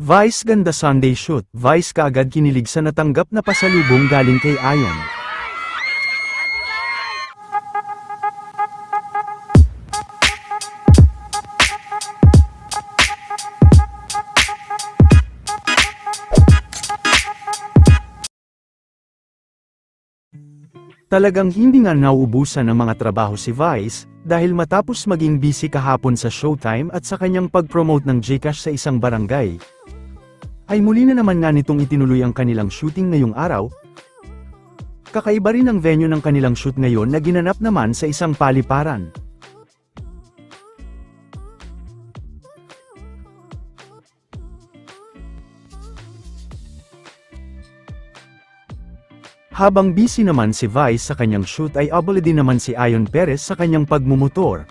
Vice Ganda Sunday Shoot, Vice kaagad kinilig sa natanggap na pasalubong galing kay Ayon. Talagang hindi nga nauubusan ng mga trabaho si Vice, dahil matapos maging busy kahapon sa showtime at sa kanyang pag-promote ng Gcash sa isang barangay, ay muli na naman nga nitong itinuloy ang kanilang shooting ngayong araw. Kakaiba rin ang venue ng kanilang shoot ngayon na ginanap naman sa isang paliparan. Habang busy naman si Vice sa kanyang shoot ay abala din naman si Ayon Perez sa kanyang pagmumotor.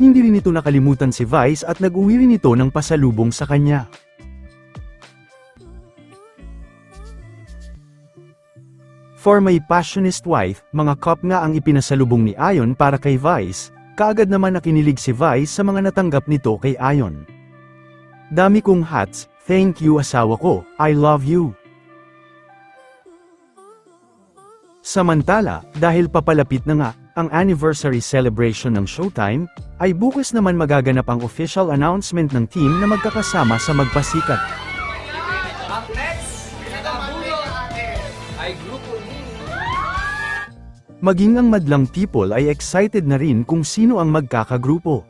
Hindi rin ito nakalimutan si Vice at nag-uwi rin ito ng pasalubong sa kanya. For my passionist wife, mga cup nga ang ipinasalubong ni Ayon para kay Vice, kaagad naman nakinilig si Vice sa mga natanggap nito kay Ayon. Dami kong hats, thank you asawa ko, I love you. Samantala, dahil papalapit na nga, ang anniversary celebration ng Showtime, ay bukas naman magaganap ang official announcement ng team na magkakasama sa Magpasikat. Ang next, ay grupo ninyo. Maging ang madlang people ay excited na rin kung sino ang magkakagrupo.